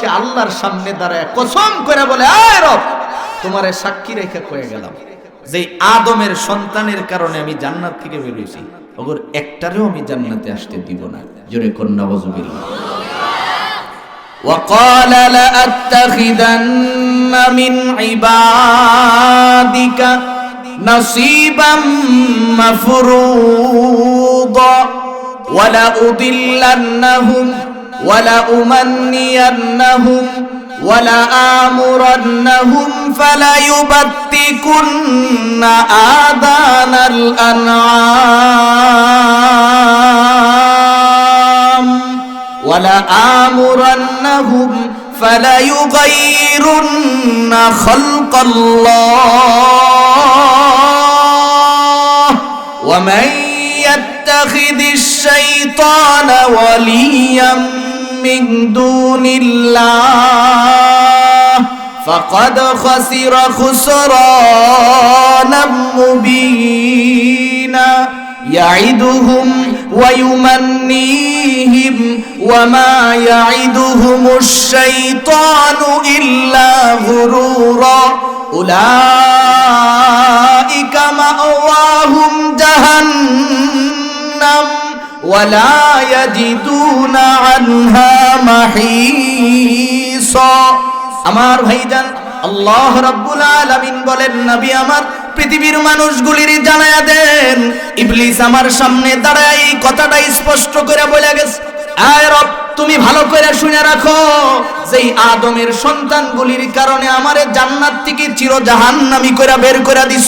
সে আল্লাহর সামনে দাঁড়ায় কসম করে বলে আয় রব তোমারে সাক্ষী রেখে কয়ে গেলাম যে আদমের সন্তানের কারণে আমি জান্নাত থেকে বেরিয়েছি ওগর একটারেও আমি জান্নাতে আসতে দিব না জোরে কন্যা বজবিল্লাহ وقال لأتخذن من عبادك نصيبا مفروضا ولأضلنهم ولأمنينهم ولآمرنهم فليبتكن آذان الأنعام ولآمرنهم فليغيرن خلق الله ومن يتخذ الشيطان وليا من دون الله فقد خسر خسرانا مبينا يعدهم ويمنيهم وما يعدهم الشيطان إلا غرورا أولئك مأواهم جهنم ولا يجدون عنها محيصا আমার ভাইজান আল্লাহ রাব্বুল আলামিন বলেন নবী আমার পৃথিবীর মানুষগুলির জানায়া দেন ইবলিস আমার সামনে দাঁড়ায় এই কথাটা স্পষ্ট করে বলে গেছে আয় রব তুমি ভালো করে শুনে রাখো যেই আদমের সন্তানগুলির কারণে আমারে জান্নাত থেকে চির জাহান্নামি করে বের করে দিস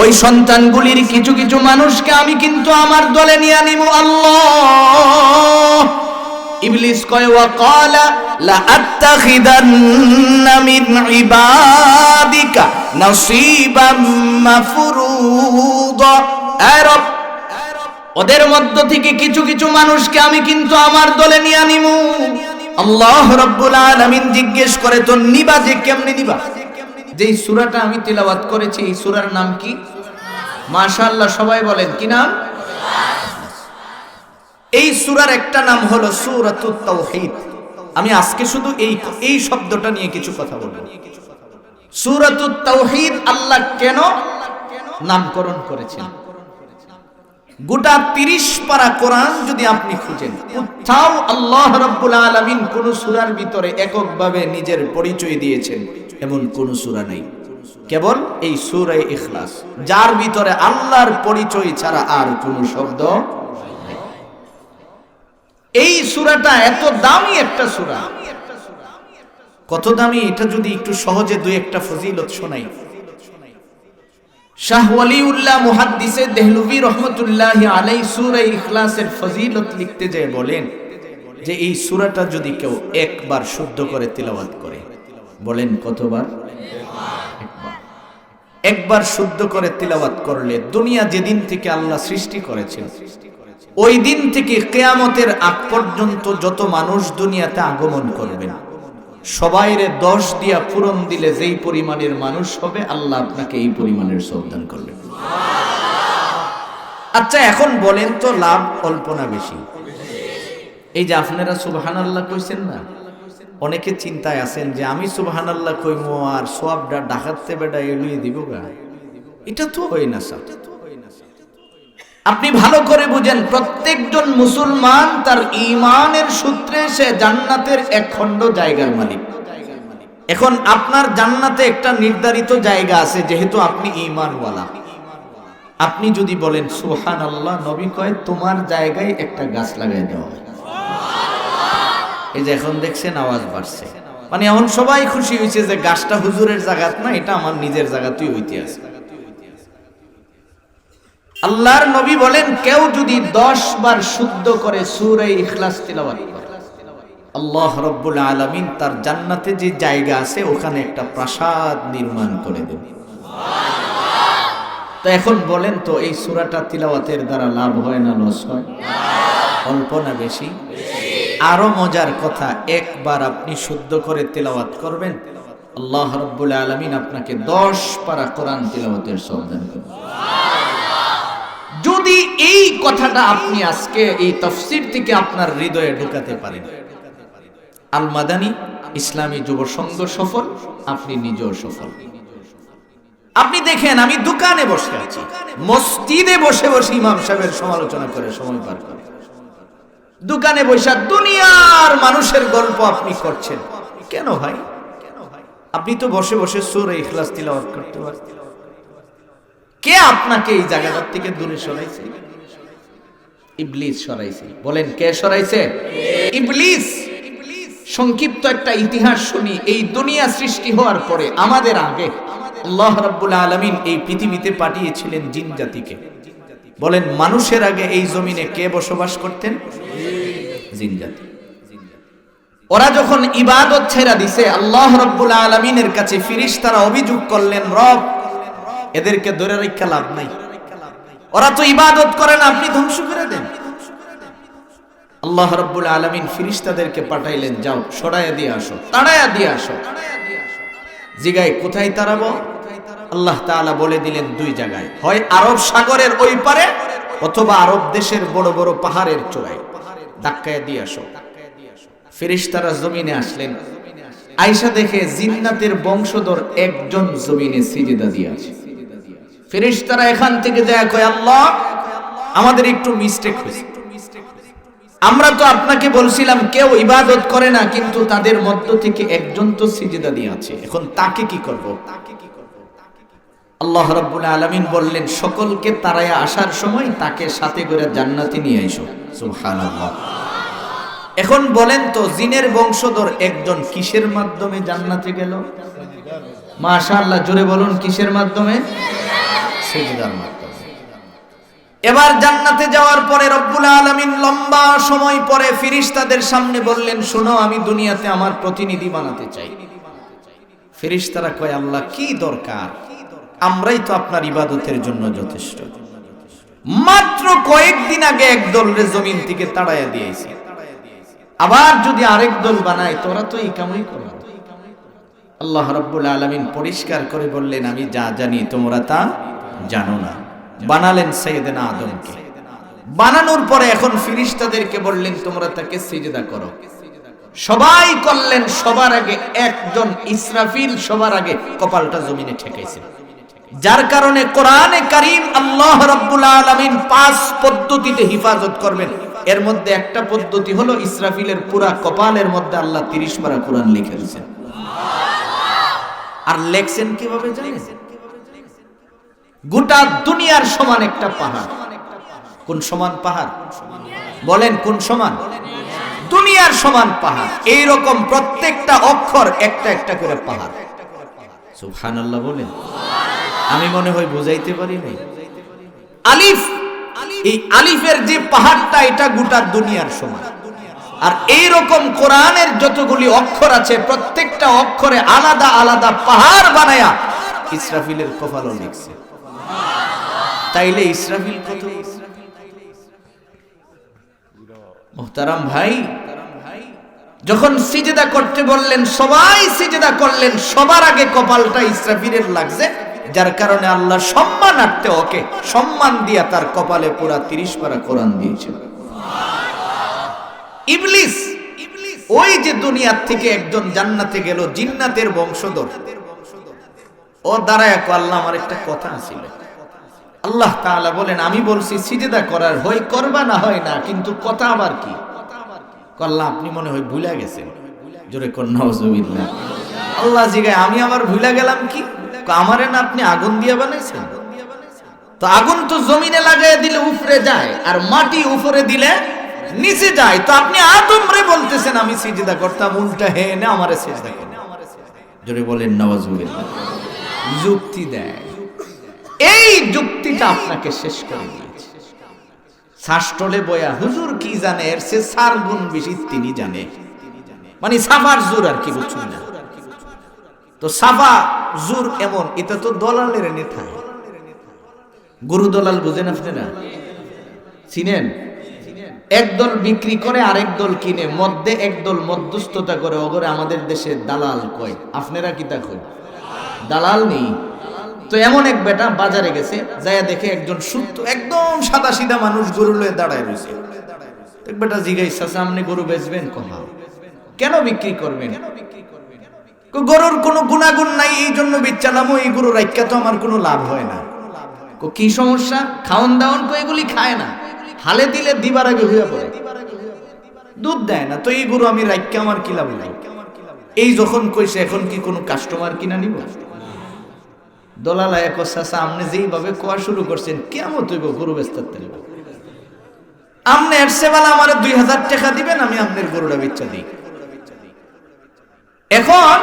ওই সন্তানগুলির কিছু কিছু মানুষকে আমি কিন্তু আমার দলে নিয়ে নিব আল্লাহ। ইবলিস কয়, ওয়া ক্বালা লা আত্তাখিদান্না মিন ইবাদিকা নাসীবাম মাফরুদা। আয় রব, ওদের মধ্য থেকে কিছু কিছু মানুষকে আমি কিন্তু আমার দলে নিয়ে নিমু আল্লাহ রব্বুল আলামিন জিজ্ঞেস করে তো নিবা যে কেমনে নিবা? যেই সুরাটা আমি তেলাওয়াত করেছি, এই সুরার নাম কি? মাশাআল্লাহ, সবাই বলেন, কি নাম? এই সুরার একটা নাম হলো সুরাত আমি আজকে শুধু এই এই শব্দটা নিয়ে কিছু কথা বলব। সুরাত আল্লাহ কেন নামকরণ করেছেন? গোটা তিরিশ পারা কোরআন যদি আপনি খুঁজেন, কোথাও আল্লাহ রব্বুল আলমিন কোন সুরার ভিতরে এককভাবে নিজের পরিচয় দিয়েছেন, এমন কোন সুরা নেই। কেবল এই সুরে ইখলাস, যার ভিতরে আল্লাহর পরিচয় ছাড়া আর কোন শব্দ এই সুরাটা এত দামি একটা সুরা। কত দামি, এটা যদি একটু সহজে দুই একটা ফজিলত শোনাই। শাহ ওয়ালিউল্লাহ মুহাদ্দিসে দেহলুভি রহমতুল্লাহ আলাই সূরা ইখলাসের ফজিলত লিখতে যায় বলেন যে এই সূরাটা যদি কেউ একবার শুদ্ধ করে তিলাওয়াত করে, বলেন কতবার? একবার একবার শুদ্ধ করে তিলাওয়াত করলে দুনিয়া যেদিন থেকে আল্লাহ সৃষ্টি করেছেন, ওই দিন থেকে কেয়ামতের আগ পর্যন্ত যত মানুষ দুনিয়াতে আগমন করবেন সবাইরে দশ দিয়া পূরণ দিলে যেই পরিমাণের মানুষ হবে, আল্লাহ আপনাকে এই পরিমাণের শ্রদ্ধান করবেন আচ্ছা এখন বলেন তো লাভ কল্পনা বেশি? এই যে আপনারা সুবাহান আল্লাহ কইছেন না, অনেকে চিন্তায় আছেন যে আমি সুবাহান আল্লাহ কইমো আর সোয়াবটা ডাকাতে বেটা এলুই দিব গা। এটা তো হয় না, স্যার। আপনি ভালো করে বুঝেন, প্রত্যেকজন মুসলমান তার ইমানের সূত্রে সে জান্নাতের এক খণ্ড জায়গার মালিক। এখন আপনার জান্নাতে একটা নির্ধারিত জায়গা আছে, যেহেতু আপনি ইমানওয়ালা আপনি যদি বলেন সুহান আল্লাহ নবী কয়, তোমার জায়গায় একটা গাছ লাগাই দেওয়া হয়। এই যে এখন দেখছেন আওয়াজ বাড়ছে। মানে এখন সবাই খুশি হয়েছে যে গাছটা হুজুরের জায়গাত না, এটা আমার নিজের জায়গাতেই হইতে আছে আল্লাহর নবী বলেন, কেউ যদি দশ বার শুদ্ধ করে সুরে ইখলাস করে, আল্লাহ রব্বুল আলামিন তার জান্নাতে যে জায়গা আছে, ওখানে একটা প্রাসাদ নির্মাণ করে দেবে তো এখন বলেন তো, এই সুরাটা তিলাওয়াতের দ্বারা লাভ হয় না লস হয়? অল্প না বেশি? আরও মজার কথা, একবার আপনি শুদ্ধ করে তিলাওয়াত করবেন, আল্লাহ রব্বুল আলামিন আপনাকে দশ পারা কোরআন তিলাওয়াতের সন্ধান করবেন। যদি এই কথাটা আপনি আজকে এই তফসির থেকে আপনার হৃদয়ে ঢুকাতে পারেন। আল মাদানী ইসলামী যুব সংঘ সফল, আপনি নিজেও সফল। আপনি দেখেন, আমি দোকানে বসে আছি, মসজিদে বসে বসে ইমাম সাহেবের সমালোচনা করে সময় পার করে। দোকানে বসে দুনিয়ার মানুষের গল্প আপনি করছেন। কেন ভাই? আপনি তো বসে বসে সুরে ইখলাস তিলাওয়াত করতে পারেন কে আপনাকে এই জায়গাটার থেকে দূরে সরাইছে? ইবলিস সরাইছে। বলেন, কে সরাইছে? ইবলিস। সংক্ষিপ্ত একটা ইতিহাস শুনি, এই দুনিয়া সৃষ্টি হওয়ার পরে, আমাদের আগে আল্লাহ রাব্বুল আলামিন এই পৃথিবীতে পাঠিয়েছিলেন জিন জাতিকে। বলেন, মানুষের আগে এই জমিনে কে বসবাস করতেন? জিন জাতি। ওরা যখন ইবাদত ছেড়া দিছে, আল্লাহ রব্বুল আলমিনের কাছে ফিরিস অভিযোগ করলেন, রব এদেরকে ধরে রেখা লাভ নাই। ওরা তো ইবাদত করে না, আপনি ধ্বংস করে দেন। আল্লাহ রব্বুল আলমিন ফিরিস্তাদেরকে পাঠাইলেন, যাও, সরাইয়া দিয়ে আসো, তাড়াইয়া দিয়ে আসো। জিগায়, কোথায় তাড়াবো আল্লাহ তাআলা বলে দিলেন দুই জায়গায়, হয় আরব সাগরের ওই পারে অথবা আরব দেশের বড় বড় পাহাড়ের চূড়ায়। ধাক্কায় দিয়ে আসো। ফেরেশতারা জমিনে আসলেন। আয়সা দেখে জিন্নাতের বংশধর একজন জমিনে সিজদা দিয়ে আছে। ফেরেশতারা এখান থেকে কয়, আল্লাহ, আমাদের একটু মিস্টেক হয়েছে। আমরা তো আপনাকে বলছিলাম, কেউ ইবাদত করে না, কিন্তু তাদের মধ্য থেকে একজন তো সিজদা দিয়ে আছে। এখন তাকে কি করব? আল্লাহ রাব্বুল আলামিন বললেন, সকলকে তারায় আসার সময় তাকে সাথে করে জান্নাতে নিয়ে আইসো। সুবহানাল্লাহ। এখন বলেন তো, জিনের বংশধর একজন কিসের মাধ্যমে জান্নাতে গেল? মাশাআল্লাহ, জোরে বলুন, কিসের মাধ্যমে? সিজদার মাধ্যমে এবার জান্নাতে যাওয়ার পরে রব্বুল আলামিন লম্বা সময় পরে ফিরিস্তাদের সামনে বললেন, শোনো, আমি দুনিয়াতে আমার প্রতিনিধি বানাতে চাই। ফিরিস্তারা কয়, আল্লাহ, কি দরকার? আমরাই তো আপনার ইবাদতের জন্য যথেষ্ট। মাত্র কয়েকদিন আগে একদল রে জমিন থেকে তাড়াইয়া দিয়েছি। আবার যদি আরেক দল বানায়, তোরা তো এই কামই করো। আল্লাহ রব্বুল আলমিন পরিষ্কার করে বললেন, আমি যা জানি তোমরা তা জানো না। বানালেন সৈয়দেনা আদমকে বানানোর পরে এখন ফিরিস্তাদেরকে বললেন, তোমরা তাকে সিজদা করো। সবাই করলেন, সবার আগে একজন ইসরাফিল সবার আগে কপালটা জমিনে ঠেকাইছে। যার কারণে কোরআনে কারিম আল্লাহ রাব্বুল আলামিন পাঁচ পদ্ধতিতে হিফাজত করবেন। এর মধ্যে একটা পদ্ধতি হলো ইসরাফিলের পুরা কপালের মধ্যে আল্লাহ তিরিশ পারা কোরআন লিখে দিয়েছেন। আর লেখছেন কীভাবে জানেন? গোটা দুনিয়ার সমান একটা পাহাড়। কোন সমান পাহাড়? বলেন কোন সমান? দুনিয়ার সমান পাহাড়। এই রকম প্রত্যেকটা অক্ষর একটা একটা করে পাহাড়। সুবহানাল্লাহ বলেন। আমি মনে হয় বুঝাইতে পারি নাই। আলিফ, এই আলিফের যে পাহাড়টা, এটা গোটা দুনিয়ার সমান। আর এই রকম কোরআনের যতগুলি অক্ষর আছে, প্রত্যেকটা অক্ষরে আলাদা আলাদা পাহাড় বানায়া ইসরাফিলের কপালও লিখছে। তাইলে ইসরাফিল কত? মোহতারাম ভাই, যখন সিজেদা করতে বললেন, সবাই সিজেদা করলেন, সবার আগে কপালটা ইসরাফিলের লাগছে, যার কারণে আল্লাহ সম্মানার্থে ওকে, সম্মান দিয়া তার কপালে পুরা তিরিশ পারা কোরআন দিয়েছিল ইবলিস, ওই যে দুনিয়ার থেকে একজন জান্নাতে গেল, জিন্নাতের বংশধর। ও দাঁড়ায় আল্লাহ আমার একটা কথা ছিল আল্লাহ তাআলা বলেন, আমি বলছি, সিজেদা করার হয়, করবা না হয় না, কিন্তু কথা আমার কি? কল্লা আপনি মনে হয় ভুলে গেছেন। জোরে কন্যা আল্লাহ জিগায়, আমি আবার ভুলে গেলাম কি? আমারে না আপনি আগুন দিয়ে বানাইছেন? তো আগুন তো জমিনে লাগাই দিলে উপরে যায়, আর মাটি উপরে দিলে নিচে যায়। তো আপনি আদম রে বলতেছেন, আমি সিজদা করতাম, উল্টা হে, না আমারে সিজদা করে। জোরে বলেন নওয়াজুবিল্লাহ যুক্তি দেয়। এই যুক্তিটা আপনাকে শেষ করে দিয়েছে। শাস্টলে বয়া, হুজুর কি জানে? এর সে সার গুণ বেশি তিনি জানে। মানে সাফার জোর আর কি বুঝছেন না? তো সাফা জোর এমন, এটা তো দলালের নেতা। গরু দলাল বুঝেন না চিনেন? একদল বিক্রি করে আরেক দল কিনে, মধ্যে একদল মধ্যস্থতা করে ওগরে আমাদের দেশে দালাল কয়। আপনারা কি তা কয় দালাল নেই। তো এমন এক বেটা বাজারে গেছে যাইয়া দেখে একজন শুদ্ধ একদম সাদা সিধা মানুষ গরু লয়ে দাঁড়ায় রয়েছে। এক বেটা জিগাইছে সামনে গরু বেচবেন কহা কেন বিক্রি করবেন? গরুর কোনো গুণাগুণ নাই এই জন্য বেচালাম এই গরু রাইকা তো আমার কোনো লাভ হয় না। কো, সমস্যা? খাওন দাওন কো এগুলি খায় না। হালে দিলে দিবার আগে হইয়া পড়ে। দুধ দেয় না তো এই গরু আমি রাইকা আমার কি লাভ নাই এই যখন কইছে এখন কি কোনো কাস্টমার কিনা নিব? দলালা এক চাষা আপনি যেইভাবে কোয়া শুরু করছেন, কেমন তৈব গরু বেচতে তেলব আপনি এরসে বেলা আমার দুই হাজার টাকা দিবেন, আমি আপনার গরুটা বেচা দিই। এখন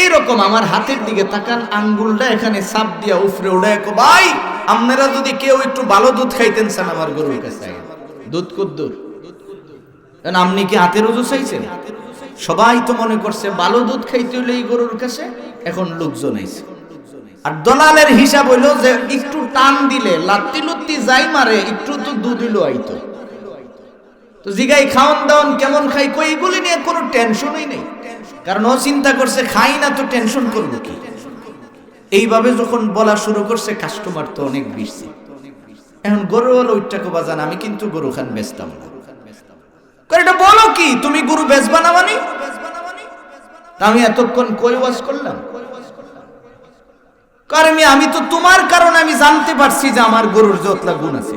এইরকম আমার হাতের দিকে তাকান, আঙ্গুলটা এখানে সাপ দিয়া উফরে ওড়ে কো, ভাই আপনারা যদি কেউ একটু ভালো দুধ খাইতেন চান আমার গরুর কাছে। দুধ কুদ্দুর কারণ আপনি কি হাতের ওজু চাইছেন? সবাই তো মনে করছে, ভালো দুধ খাইতে হইলে এই গরুর কাছে? এখন লোকজন আইছে। আর দলালের হিসাব হইল যে একটু টান দিলে লাত্তি লুত্তি যাই মারে, একটু তো হইল আইতো। তো জিগাই খাওন দাওন কেমন খাই কই, এগুলি নিয়ে কোনো টেনশনই নেই। কারণ ও চিন্তা করছে, খাই না তো টেনশন করব কি? এইভাবে যখন বলা শুরু করছে কাস্টমার তো অনেক বেশি। এখন গরু হলো ওইটাকে বাজান, আমি কিন্তু গরু খান বেচতাম না। এটা বলো কি, তুমি গরু বেচবা না মানে? আমি এতক্ষণ কই ওয়াজ করলাম? কারণ আমি তো তোমার কারণে আমি জানতে পারছি যে আমার গরুর যতলা গুণ আছে।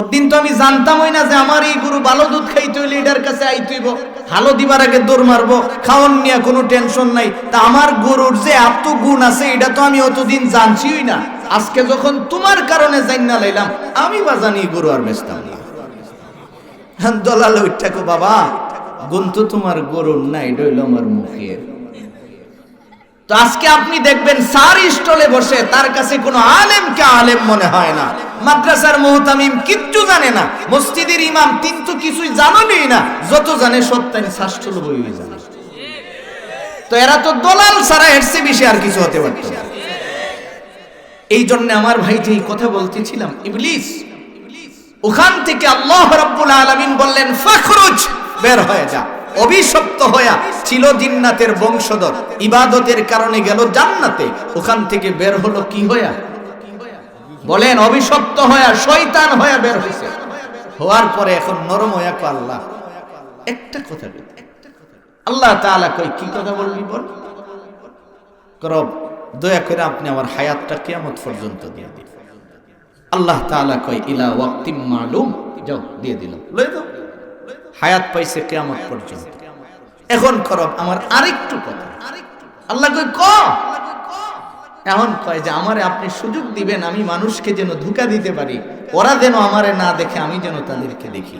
ওদিন তো আমি জানতামই না যে আমার এই গরু ভালো দুধ খাইতে হইলে এটার কাছে আইতেইব ভালো দিবার আগে দৌড় মারবো। খাওয়ান নিয়ে কোনো টেনশন নাই। তা আমার গরুর যে এত গুণ আছে এটা তো আমি অতদিন জানছিই না। আজকে যখন তোমার কারণে জান্না লাইলাম আমি বা জানি গরু আর বেচতাম না। হ্যাঁ, দলাল ওইটাকে বাবা। গুণ তো তোমার গরুর না এটা আমার মুখের। তো আজকে আপনি দেখবেন সার স্টলে বসে তার কাছে কোনো আলেমকে আলেম মনে হয় না। মাদ্রাসার মোহতামিম কিচ্ছু জানে না, মসজিদের ইমাম কিন্তু কিছুই জানেনই না, যত জানে সত্যানি শাস্ত্র বই জানে তো এরা তো দলাল সারা হেরসে বেশি আর কিছু হতে পারত এই জন্য আমার ভাই যে কথা বলতেছিলাম, ইবলিস, ওখান থেকে আল্লাহ রাব্বুল আলামিন বললেন, ফখরুজ, বের হয়ে যা। অভিশপ্ত হয়া ছিল জিন্নাতের বংশধর। ইবাদতের কারণে গেল জান্নাতে। ওখান থেকে বের হলো কি হয়া বলেন, অভিশপ্ত হয়া শয়তান হয়া বের হয়েছে হওয়ার পরে এখন নরম হয়া কো আল্লাহ, একটা কথা আল্লাহ তাআলা কই কি কথা বলবি বল? করব দয়া করে আপনি আমার হায়াতটা কিয়ামত পর্যন্ত দিয়ে দিন। আল্লাহ তাআলা কই ইলা ওয়াক্তিম মালুম। যাও, দিয়ে দিলাম। লয়ে দাও হায়াত পাইছে কিয়ামত পর্যন্ত। এখন করব আমার আরেকটু কথা। আল্লাহ কয়, ক? এখন কয় যে, আমারে আপনি সুযোগ দিবেন, আমি মানুষকে যেন ধোকা দিতে পারি। ওরা যেন আমারে না দেখে, আমি যেন তাদেরকে দেখি।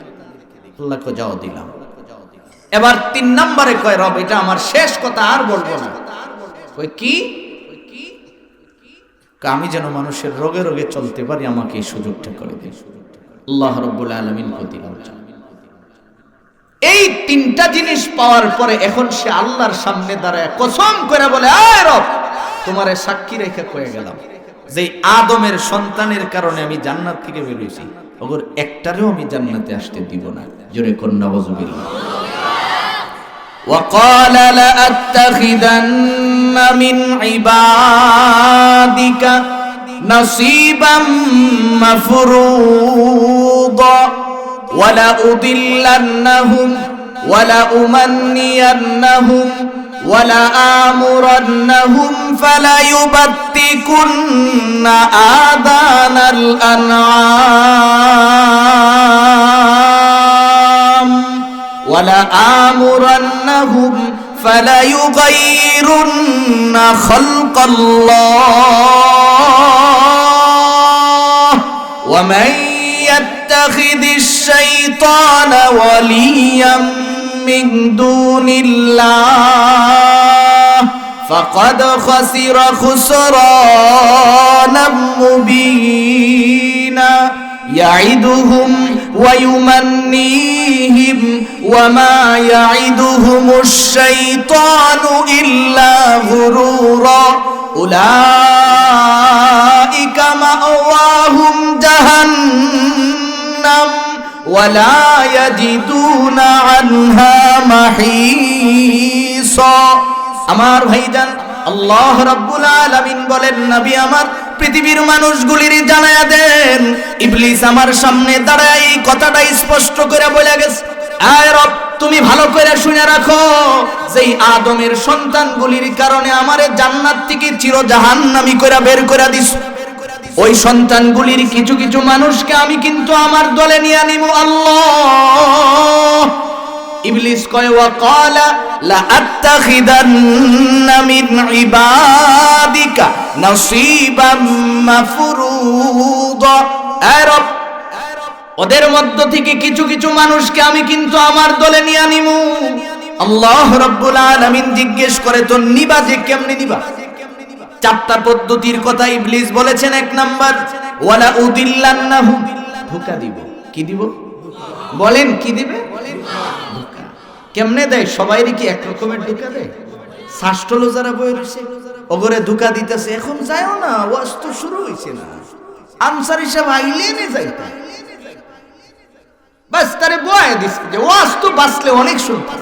আল্লাহ কয়, যাও, দিলাম। এবার তিন নম্বরে কয়, রব, এটা আমার শেষ কথা, আর বলব না। কয়, কি? আমি যেন মানুষের রোগে রোগে চলতে পারি, আমাকে এই সুযোগটা করে দিন। আল্লাহ রব্বুল আলমিন দিলাম এই তিনটা জিনিস পাওয়ার পরে এখন সে আল্লাহর সামনে দাঁড়ায় কসম করে বলে আয় রব তোমারে সাক্ষী রেখে কয়ে গেলাম যে আদমের সন্তানের কারণে আমি জান্নাত থেকে বেরিয়েছি ওগর একটারেও আমি জান্নাতে আসতে দিব না জোরে কন্যা বজবিল্লাহ وقال لأتخذن من عبادك نصيبا مفروضا ولأضلنهم ولأمنينهم ولآمرنهم فليبتكن آذان الأنعام ولآمرنهم فليغيرن خلق الله ومن يتخذ الشيطان وليا من دون الله فقد خسر خسرانا مبينا يعدهم ويمنيهم وما يعدهم الشيطان إلا غرورا أولئك مأواهم جهنم ولا يجدون عنها محيصا আমার ভাইজান আল্লাহ রাব্বুল আলামিন বলেন নবী আমার পৃথিবীর মানুষগুলির জানায়া দেন ইবলিস আমার সামনে দাঁড়ায় এই কথাটা স্পষ্ট করে বলে গেছে আয় রব তুমি ভালো করে শুনে রাখো যেই আদমের সন্তানগুলির কারণে আমারে জান্নাত থেকে চির জাহান্নামি করে বের করে দিস ওই সন্তানগুলির কিছু কিছু মানুষকে আমি কিন্তু আমার দলে নিয়ে নিব আল্লাহ। ইবলিস কয়, ওয়া ক্বালা, লা আত্তাখিদান্না মিন ইবাদিকা নাসীবাম মাফরুদা। এ রব, ওদের মধ্য থেকে কিছু কিছু মানুষকে আমি কিন্তু আমার দলে নিয়ে নিব আল্লাহ রব্বুল আলামিন জিজ্ঞেস করে তো নিবা যে কেমনে নিবা? চারটা পদ্ধতির কথা ইবলিস বলেছেন এক নাম্বার। ওয়ালা উদিল্লান্নাহুম ধোকা দিব। কি দিব? বলেন, কি দিবে। কেমনে দেয়? সবাই কি এক রকমের ধোকা দেয়? শাস্ত্রলো যারা বই রয়েছে ওগরে ধোকা দিতেছে। এখন যায়ও না, ওয়াজ তো শুরু হয়েছে না। আনসার হিসাব আইলে নে যাইতা। বাস তারে বয়ে দিছে যে ওয়াজ তো বাঁচলে অনেক শুনতে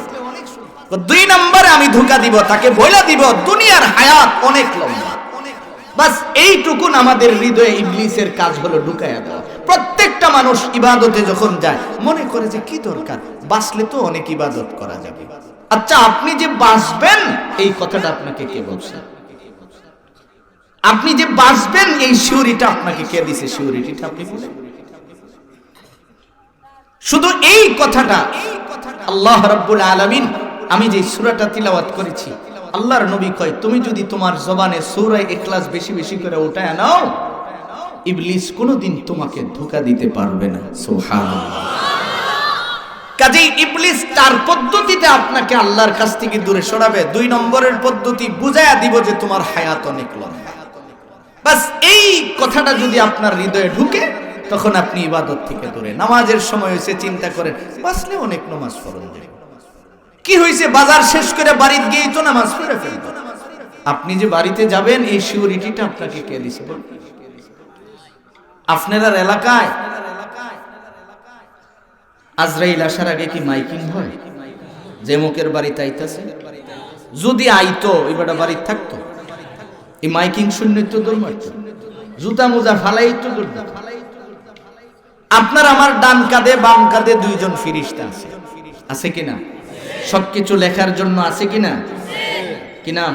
দুই নম্বরে আমি ধোকা দিব, তাকে বইলা দিব, দুনিয়ার হায়াত অনেক লম্বা। বাস এইটুকুন আমাদের হৃদয়ে ইবলিসের কাজ হলো ঢুকাইয়া দেওয়া। প্রত্যেকটা মানুষ ইবাদতে যখন যায়, মনে করে যে কি দরকার, বাঁচলে তো অনেক ইবাদত করা যাবে। আচ্ছা আপনি যে বাঁচবেন, এই কথাটা আপনাকে কে বলছে? আপনি যে বাঁচবেন, এই শিউরিটা আপনাকে কে দিছে? শিউরিটিটা আপনি বলেন। শুধু এই কথাটা আল্লাহ রাব্বুল আলামিন আমি যে সুরাটা তিলাওয়াত করেছি, আল্লাহর নবী কয়, তুমি যদি তোমার জবানে সূরা ইখলাস বেশি বেশি করে উঠায় নাও, ইবলিস কোনোদিন তোমাকে ধোকা দিতে পারবে না। কাজেই ইবলিস তার পদ্ধতিতে আপনাকে আল্লাহর কাছ থেকে দূরে সরাবে। দুই নম্বরের পদ্ধতি বুঝায়া দিব যে তোমার হায়াত অনেক লম্বা। বাস এই কথাটা যদি আপনার হৃদয়ে ঢুকে, তখন আপনি ইবাদত থেকে দূরে। নামাজের সময় হয়েছে চিন্তা করেন বাসলে অনেক নামাজ পড়ন যায় কি হয়েছে? বাজার শেষ করে বাড়িতে গিয়েই তো নামাজ পড়ে ফেলব। আপনি যে বাড়িতে যাবেন, এই সিউরিটিটা আপনাকে কে দিছে? আপনার এলাকায়? আজরাইল আসার আগে কি মাইকিং হয়? যে মুখের বাড়িতে আইতাছে যদি আইতো এবারে বাড়িতে থাকতো। এই মাইকিং শূন্য তো দৌড় মারতো। জুতা মোজা ফালাই তো আপনার আমার ডান কাঁধে, বাম কাঁধে দুইজন ফিরিস্তা আছে। আছে কিনা? সবকিছু লেখার জন্য আছে কিনা কি নাম?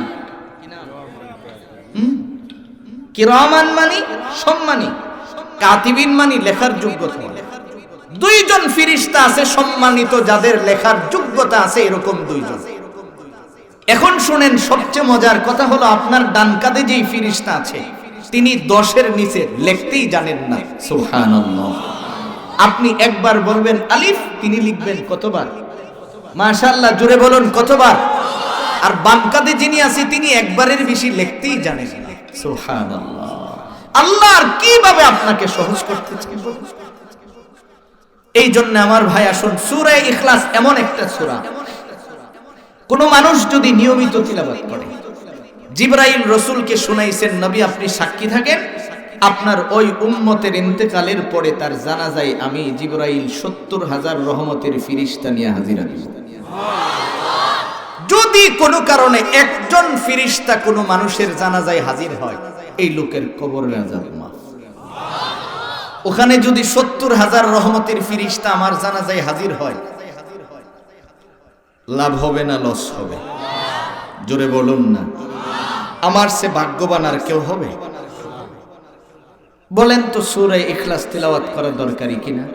কিরামান মানি সম্মানী কাতিবিন মানি, লেখার যোগ্যতা। দুইজন ফিরিস্তা আছে সম্মানিত, যাদের লেখার যোগ্যতা আছে এরকম দুইজন। এখন শুনেন, সবচেয়ে মজার কথা হলো আপনার ডান কাঁধে যেই ফিরিস্তা আছে, তিনি দশের নিচে লিখতেই জানেন না। আপনি একবার বলবেন আলিফ, তিনি লিখবেন কতবার? মাশাআল্লাহ জুড়ে বলুন কতবার? আর বাম কাঁধে যিনি আছে, তিনি একবারের বেশি লিখতেই জানেন আল্লাহ কীভাবে আপনাকে সহজ করতে এই জন্য আমার ভাই, আসুন, সূরা ইখলাস এমন একটা সূরা। কোন মানুষ যদি নিয়মিত তিলাবাত করে, জিব্রাইল রসুলকে শুনাইছেন, নবী আপনি সাক্ষী থাকেন? আপনার ওই উম্মতের ইন্তেকালের পরে তার জানাজায় আমি জিব্রাইল সত্তর হাজার রহমতের ফিরিস্তা নিয়ে হাজিরা দিব যদি কোনো কারণে একজন ফিরিস্তা কোনো মানুষের জানাজায় হাজির হয়, এই লোকের মাফ। ওখানে যদি সত্তর হাজার রহমতের ফিরিস্তা আমার জানাজায় হাজির হয়, লাভ হবে না লস হবে। জোরে বলুন না। আমার সে ভাগ্যবান আর কেউ হবে? বলেন তো সুরে ইখলাস তিলাওয়াত করা দরকারি কিনা?